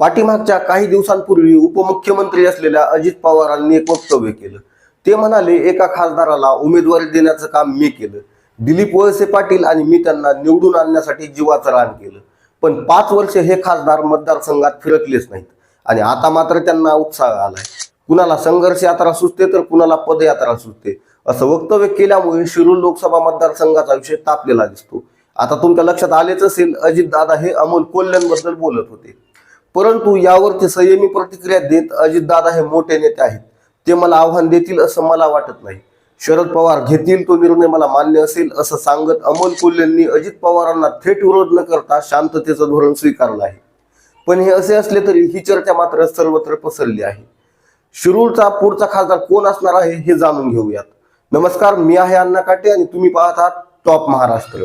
पाठीमागच्या काही दिवसांपूर्वी उपमुख्यमंत्री असलेल्या अजित पवारांनी एक वक्तव्य केलं. ते म्हणाले एका खासदाराला उमेदवारी देण्याचं काम मी केलं. दिलीप वळसे पाटील आणि मी त्यांना निवडून आणण्यासाठी जीवाचं रान केलं. पण पाच वर्ष हे खासदार मतदारसंघात फिरकलेच नाहीत आणि आता मात्र त्यांना उत्साह आलाय. कुणाला संघर्ष यात्रा सुचते तर कुणाला पदयात्रा सुचते. असं वक्तव्य केल्यामुळे शिरूर लोकसभा मतदारसंघाचा विषय तापलेला दिसतो. आता तुमच्या लक्षात आलेच असेल अजितदादा हे अमोल कोल्ह्यांबद्दल बोलत होते. परंतु यावरती संयमी प्रतिक्रिया देत अजितदादा हे मोठे नेते आहेत. ते मला आव्हान देतील असं मला वाटत नाही. शरद पवार घेतील तो निर्णय मला मान्य असेल असं सांगत अमोल कोल्हेंनी अजित पवारांना थेट विरोध न करता शांततेचं धोरण स्वीकारलं आहे. पण हे असे असले तरी ही चर्चा मात्र सर्वत्र पसरली आहे. शिरूरचा पुढचा खासदार कोण असणार आहे हे जाणून घेऊयात. नमस्कार मी आहे अण्णा काटे आणि तुम्ही पाहत आहात टॉप महाराष्ट्र.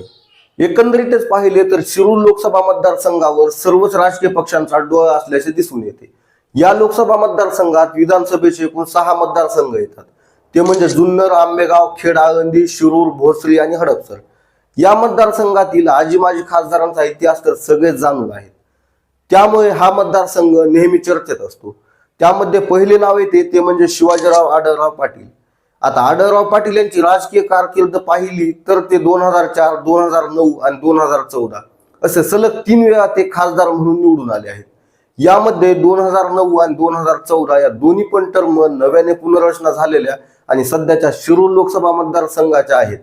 एकंदरीतच पाहिले तर शिरूर लोकसभा मतदारसंघावर सर्वच राजकीय पक्षांचा डोळा असल्याचे दिसून येते. या लोकसभा मतदारसंघात विधानसभेचे एकूण सहा मतदारसंघ येतात. ते म्हणजे जुन्नर आंबेगाव खेड आळंदी शिरूर भोसरी आणि हडपसर. या मतदारसंघातील आजी माजी खासदारांचा इतिहास तर सगळेच जाणून आहेत. त्यामुळे हा मतदारसंघ नेहमी चर्चेत असतो. त्यामध्ये पहिले नाव येते ते म्हणजे शिवाजीराव आढळराव पाटील. आता आढळराव पाटील यांची राजकीय कारकीर्द पाहिली तर ते दोन हजार चार दोन हजार नऊ आणि दोन हजार चौदा असे सलग तीन वेळा ते खासदार म्हणून निवडून आले आहेत. यामध्ये दोन हजार नऊ आणि दोन हजार चौदा या दोन्ही पण टर्म नव्याने पुनर्रचना झालेल्या आणि सध्याच्या शिरूर लोकसभा मतदारसंघाच्या आहेत.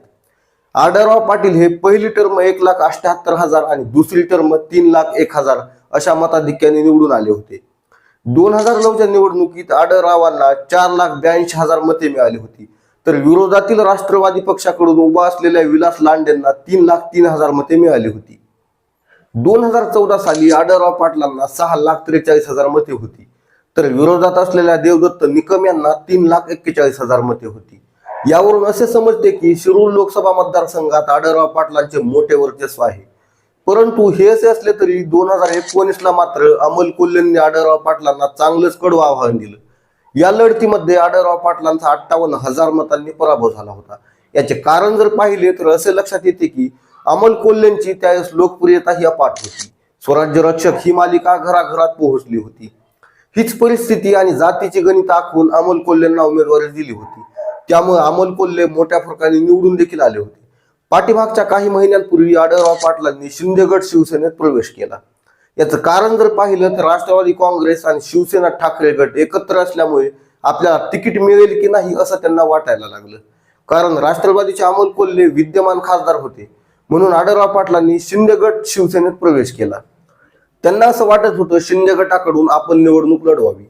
आढळराव पाटील हे पहिली टर्म एक लाख अष्ट्याहत्तर हजार आणि दुसरी टर्म तीन लाख एक हजार अशा मताधिक्याने निवडून आले होते. दोन हजार नऊच्या निवडणुकीत आढळरावांना चार लाख ब्याऐंशी हजार मते मिळाली होती. तर विरोधातील राष्ट्रवादी पक्षाकडून उभा असलेल्या विलास लांडेंना तीन लाख तीन हजार मते मिळाली होती. दोन हजार चौदा साली आडराव पाटलांना सहा लाख त्रेचाळीस हजार मते होती. तर विरोधात असलेल्या देवदत्त निकम यांना तीन लाख एक्केचाळीस हजार मते होती. यावरून असे समजते की शिरूर लोकसभा मतदारसंघात आडराव पाटलांचे मोठे वर्चस्व आहे. परंतु हे असे असले तरी दोन हजार एकोणीसला मात्र अमोल कोल्हेंनी आडराव पाटलांना चांगलंच कडवं आव्हान दिलं. या लढतीमध्ये आढळराव पाटलांचा अठ्ठावन्न हजार मतांनी पराभव झाला होता. याचे कारण जर पाहिले तर असे लक्षात येते की अमोल कोल्हेंची त्यावेळेस लोकप्रियता ही अपाट होती. स्वराज्य रक्षक ही मालिका घराघरात पोहोचली होती. हीच परिस्थिती आणि जातीचे गणित आखून अमोल कोल्हेंना उमेदवारी दिली होती. त्यामुळे अमोल कोल्हे मोठ्या फरकाने निवडून देखील आले होते. पाठीमागच्या काही महिन्यांपूर्वी आढळराव पाटलांनी शिंदेगड शिवसेनेत प्रवेश केला. याचं कारण जर पाहिलं तर राष्ट्रवादी काँग्रेस आणि शिवसेना ठाकरे गट एकत्र असल्यामुळे आपल्याला तिकीट मिळेल की नाही असं त्यांना वाटायला लागलं. कारण राष्ट्रवादीचे अमोल कोल्हे विद्यमान खासदार होते. म्हणून आढळराव पाटलांनी शिंदेगड शिवसेनेत प्रवेश केला. त्यांना असं वाटत होतं शिंदे गटाकडून आपण निवडणूक लढवावी.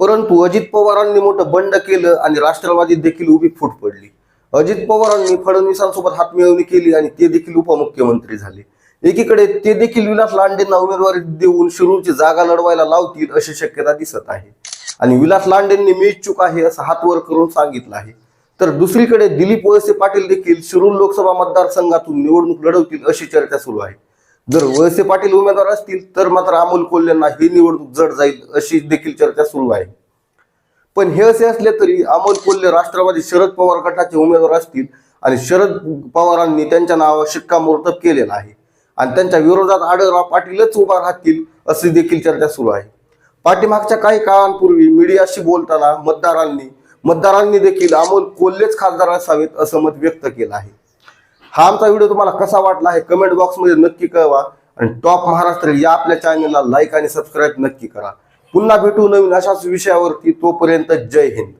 परंतु अजित पवारांनी मोठं बंड केलं आणि राष्ट्रवादीत देखील उभी फूट पडली. अजित पवारांनी फडणवीसांसोबत हातमिळवणी केली आणि ते देखील उपमुख्यमंत्री झाले. एकीकडे ते देखील विलास लांडेंना उमेदवारी देऊन शिरूरची जागा लढवायला लावतील अशी शक्यता दिसत आहे. आणि विलास लांडेंनी मी इच्छुक आहे असं हातवर करून सांगितलं आहे. तर दुसरीकडे दिलीप वळसे पाटील देखील शिरूर लोकसभा मतदारसंघातून निवडणूक लढवतील अशी चर्चा सुरू आहे. जर वळसे पाटील उमेदवार असतील तर मात्र अमोल कोल्ह्यांना ही निवडणूक जड जाईल अशी देखील चर्चा सुरू आहे. पण हे असे असले तरी अमोल कोल्हे राष्ट्रवादी शरद पवार गटाचे उमेदवार असतील आणि शरद पवारांनी त्यांच्या नावावर शिक्कामोर्तब केलेला आहे. आणि त्यांच्या विरोधात आढळराव पाटीलच उभा राहतील अशी देखील चर्चा सुरू आहे. पाठीमागच्या काही काळांपूर्वी मीडियाशी बोलताना मतदारांनी मतदारांनी देखील अमोल कोल्हेच खासदार असावेत असं मत व्यक्त केलं आहे. हा आमचा व्हिडिओ तुम्हाला कसा वाटला आहे कमेंट बॉक्समध्ये नक्की कळवा. आणि टॉप महाराष्ट्र या आपल्या चॅनलला लाईक आणि सबस्क्राईब नक्की करा. पुन्हा भेटू नवीन अशाच विषयावरती तोपर्यंत जय हिंद.